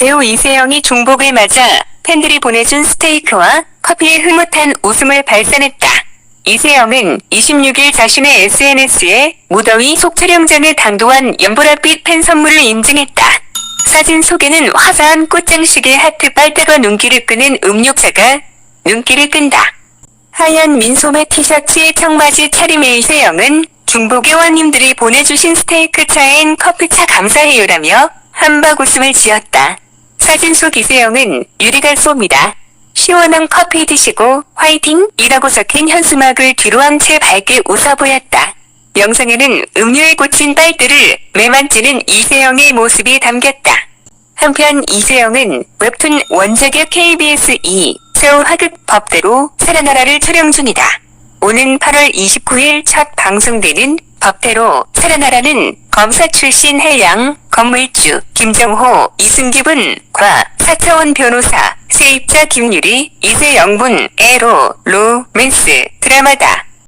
배우 이세영이 중복을 맞아 팬들이 보내준 스테이크와 커피에 흐뭇한 웃음을 발산했다. 이세영은 26일 자신의 SNS에 무더위 속 촬영장을 당도한 연보라빛 팬 선물을 인증했다. 사진 속에는 화사한 꽃장식의 하트 빨대가 눈길을 끄는 음욕자가 눈길을 끈다. 하얀 민소매 티셔츠에 청바지 차림의 이세영은 중복 회원님들이 보내주신 스테이크 차엔 커피차 감사해요라며 한박 웃음을 지었다. 사진 속 이세영은 유리갈소입니다. 시원한 커피 드시고 화이팅! 이라고 적힌 현수막을 뒤로 한 채 밝게 웃어 보였다. 영상에는 음료에 꽂힌 빨대를 매만지는 이세영의 모습이 담겼다. 한편 이세영은 웹툰 원작의 KBS 2 세월 하극 법대로 살아나라를 촬영 중이다. 오는 8월 29일 첫 방송되는 법대로 살아나라는 검사 출신 해양, 건물주, 김정호, 이승기분, 과, 사차원 변호사, 세입자 김유리, 이세영분, 에로, 로 맨스, 드라마다.